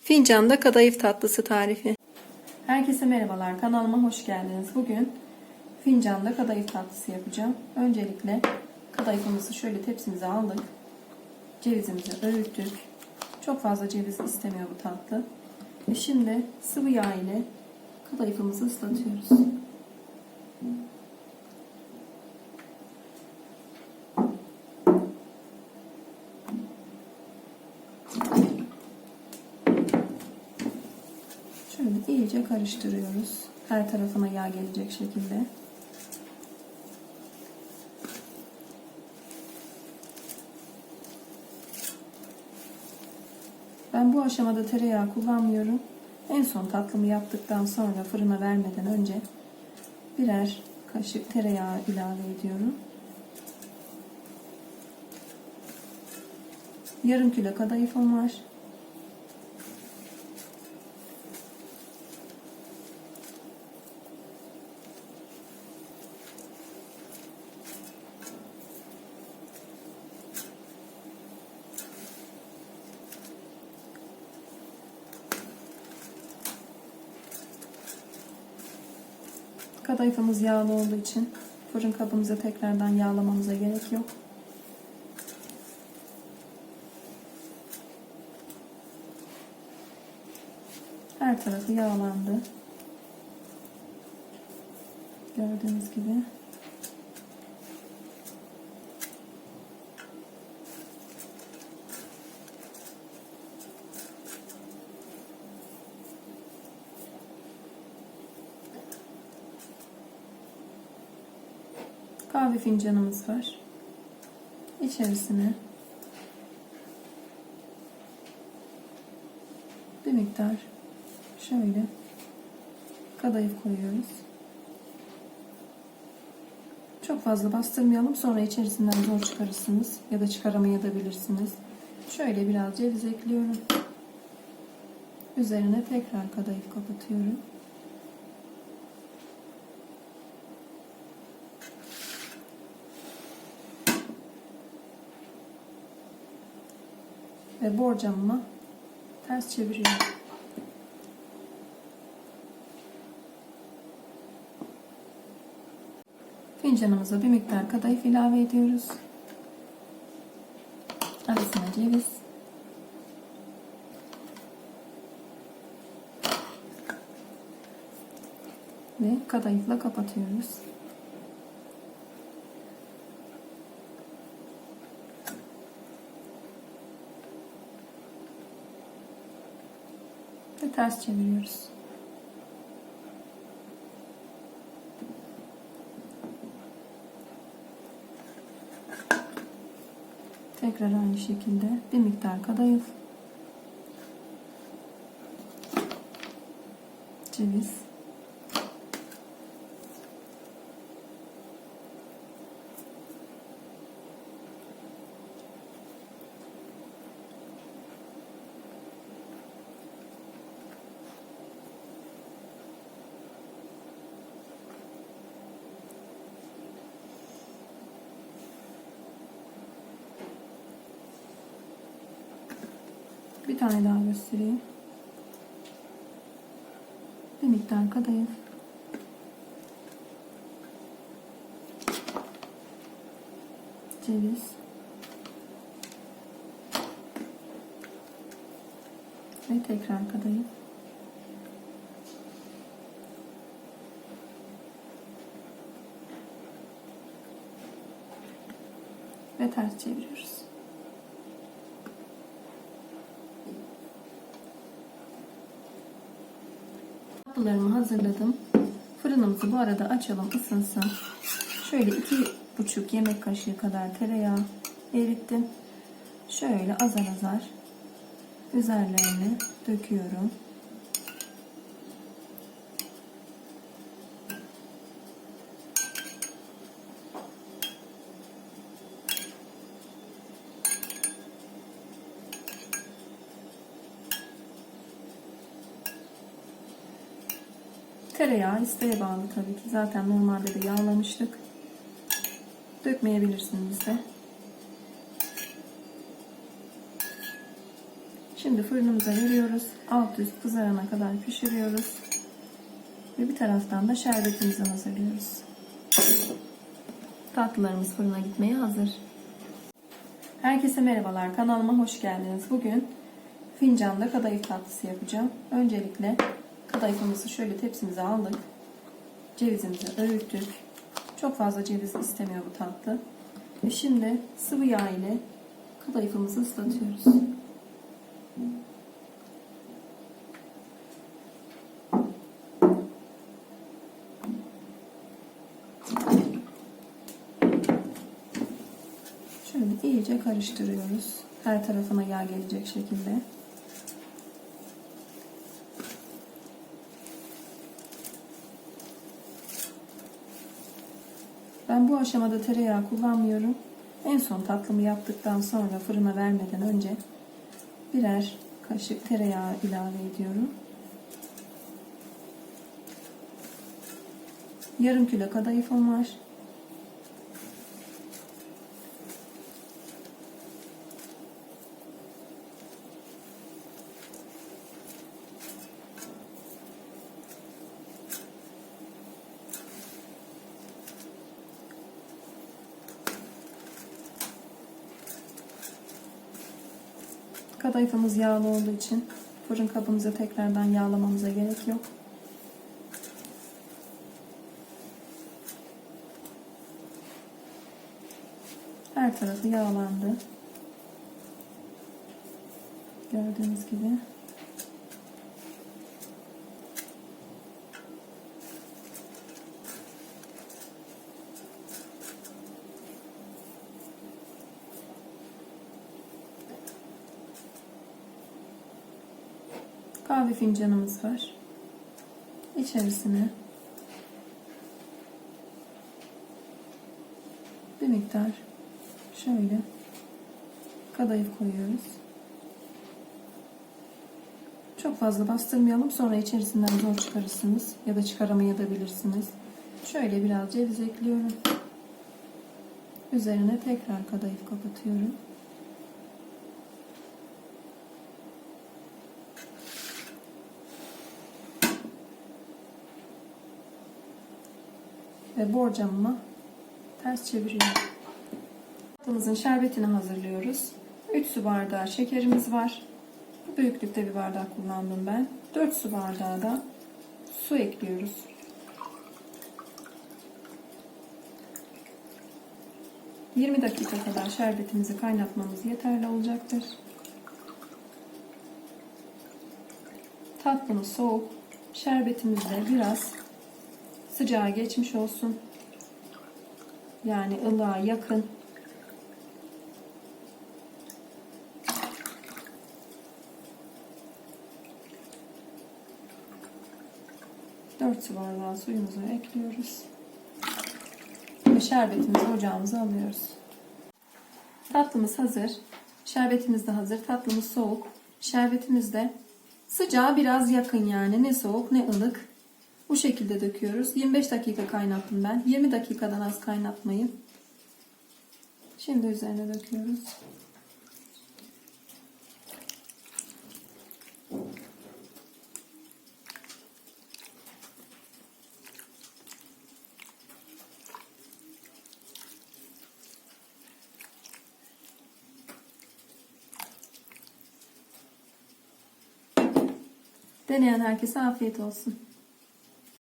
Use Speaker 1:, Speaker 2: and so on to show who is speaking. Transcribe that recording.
Speaker 1: Fincanda kadayıf tatlısı tarifi. Herkese merhabalar. Kanalıma hoş geldiniz. Bugün fincanda kadayıf tatlısı yapacağım. Öncelikle kadayıfımızı şöyle tepsimize aldık. Cevizimizi öğüttük. Çok fazla ceviz istemiyor bu tatlı. Ve şimdi sıvı yağ ile kadayıfımızı ıslatıyoruz. İyice karıştırıyoruz. Her tarafına yağ gelecek şekilde. Ben bu aşamada tereyağı kullanmıyorum. En son tatlımı yaptıktan sonra fırına vermeden önce birer kaşık tereyağı ilave ediyorum. Yarım kilo kadayıfım var. Kadayıfımız yağlı olduğu için fırın kabımıza tekrardan yağlamamıza gerek yok. Her tarafı yağlandı. Gördüğünüz gibi. Kahve fincanımız var. İçerisine bir miktar şöyle kadayıf koyuyoruz. Çok fazla bastırmayalım. Sonra içerisinden zor çıkarırsınız. Ya da çıkaramayabilirsiniz. Şöyle biraz ceviz ekliyorum. Üzerine tekrar kadayıf kapatıyorum. Ve borcamımı ters çeviriyorum. Fincanımıza bir miktar kadayıf ilave ediyoruz. Arasına ceviz. Ve kadayıfla kapatıyoruz. Ters çeviriyoruz. Tekrar aynı şekilde bir miktar kadayıf, ceviz, Bir tane daha göstereyim. Bir miktar kadayıf. Ceviz. Ve tekrar kadayıf. Ve ters çeviriyoruz. Tatlılarımı hazırladım. Fırınımızı bu arada açalım ısınsın. Şöyle iki buçuk yemek kaşığı kadar tereyağı erittim. Şöyle azar azar üzerlerine döküyorum. Tereyağı isteğe bağlı tabii ki. Zaten normalde de yağlamıştık. Dökmeyebilirsiniz de. Şimdi fırınımıza veriyoruz. Alt üst kızarana kadar pişiriyoruz. Ve bir taraftan da şerbetimizi hazırlıyoruz. Tatlılarımız fırına gitmeye hazır. Herkese merhabalar. Kanalıma hoş geldiniz. Bugün fincanda kadayıf tatlısı yapacağım. Öncelikle kadayıfımızı şöyle tepsimize aldık. Cevizimizi öğüttük. Çok fazla ceviz istemiyor bu tatlı. Ve şimdi sıvı yağ ile kadayıfımızı ıslatıyoruz. Şöyle iyice karıştırıyoruz. Her tarafına yağ gelecek şekilde. Bu aşamada tereyağı kullanmıyorum. En son tatlımı yaptıktan sonra fırına vermeden önce birer kaşık tereyağı ilave ediyorum. Yarım kilo kadayıfım var. Kadayıfımız yağlı olduğu için fırın kabımızı tekrardan yağlamamıza gerek yok. Her tarafı yağlandı. Gördüğünüz gibi. Kahve fincanımız var. İçerisine bir miktar şöyle kadayıf koyuyoruz. Çok fazla bastırmayalım. Sonra içerisinden zor çıkarırsınız. Ya da çıkaramayabilirsiniz. Şöyle biraz ceviz ekliyorum. Üzerine tekrar kadayıf kapatıyorum. Ve borcamıma ters çeviriyorum. Tatlımızın şerbetini hazırlıyoruz. 3 su bardağı şekerimiz var. Bu büyüklükte bir bardak kullandım ben. 4 su bardağı da su ekliyoruz. ...20 dakika kadar şerbetimizi kaynatmamız yeterli olacaktır. Tatlımız soğuk. Şerbetimiz de biraz sıcağa geçmiş olsun. Yani ılığa yakın. Dört su bardağı suyumuzu ekliyoruz. Ve şerbetimizi ocağımıza alıyoruz. Tatlımız hazır. Şerbetimiz de hazır. Tatlımız soğuk. Şerbetimiz de sıcağa biraz yakın yani. Ne soğuk ne ılık. Bu şekilde döküyoruz. 25 dakika kaynattım ben. 20 dakikadan az kaynatmayın. Şimdi üzerine döküyoruz. Deneyen herkese afiyet olsun.